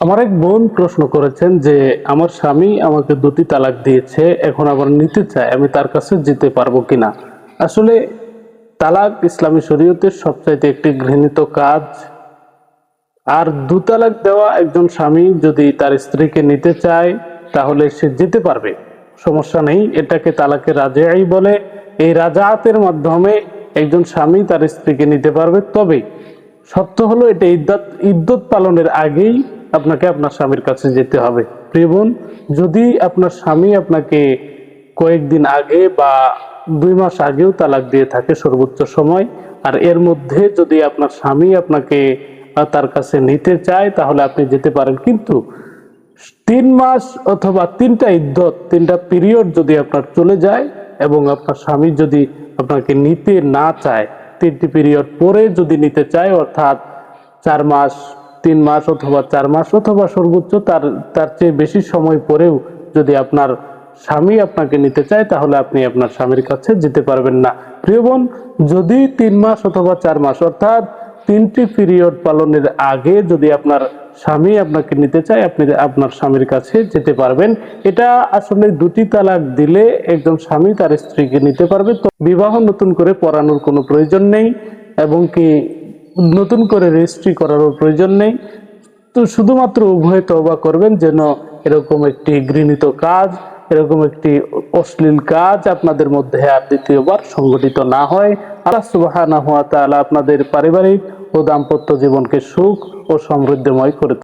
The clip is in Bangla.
আমার এক বোন প্রশ্ন করেছেন যে, আমার স্বামী আমাকে দুটি তালাক দিয়েছে, এখন আবার নিতে চায়, আমি তার কাছে যেতে পারব কিনা? আসলে, তালাক ইসলামী শরীয়তের সবচাইতে একটি ঘৃণিত কাজ। আর দু তালাক দেওয়া একজন স্বামী যদি তার স্ত্রীকে নিতে চায়, তাহলে সে যেতে পারবে। সমস্যা নেই, এটাকে তালাকে রাজাই বলে। এই রাজাতের মাধ্যমে একজন স্বামী তার স্ত্রীকে নিতে পারবে। তবে, সত্য হলো এটা ইদ্যত ইদ্যত পালনের আগেই আপনাকে আপনার স্বামীর কাছে যেতে হবে। প্রিয় বোন, যদি আপনার স্বামী আপনাকে কয়েকদিন আগে বা দুই মাস আগেও তালাক দিয়ে থাকে সর্বোচ্চ সময়, আর এর মধ্যে যদি আপনার স্বামী আপনাকে তার কাছে নিতে চায়, তাহলে আপনি যেতে পারেন। কিন্তু তিন মাস অথবা তিনটা ইদ্যত, তিনটা পিরিয়ড যদি আপনার চলে যায় এবং আপনার স্বামী যদি আপনাকে নিতে না চায়, তিনটি পিরিয়ড পরে যদি নিতে চায়, অর্থাৎ চার মাস তিন মাস অথবা চার মাস অথবা সর্বোচ্চ তার তার চেয়ে বেশি সময় পরেও যদি আপনার স্বামী আপনাকে নিতে চায়, তাহলে আপনি আপনার স্বামীর কাছে যেতে পারবেন না। প্রিয় বোন, যদি তিন মাস অথবা চার মাস, অর্থাৎ তিনটি পিরিয়ড পালনের আগে যদি আপনার স্বামী আপনাকে নিতে চায়, আপনি আপনার স্বামীর কাছে যেতে পারবেন। এটা আসলে দুটি তালাক দিলে একজন স্বামী তার স্ত্রীকে নিতে পারবে। তো বিবাহ নতুন করে পড়ানোর কোনো প্রয়োজন নেই, এবং কি নতুন করে রেজিস্ট্রি করারও প্রয়োজন নেই। তো শুধুমাত্র উভয় তবা করবেন যেন এরকম একটি ঘৃণিত কাজ, এরকম একটি অশ্লীল কাজ আপনাদের মধ্যে আর দ্বিতীয়বার সংগঠিত না হয়। আল্লাহ না হওয়া তাহলে আপনাদের পারিবারিক ও দাম্পত্য জীবনকে সুখ ও সমৃদ্ধময় করে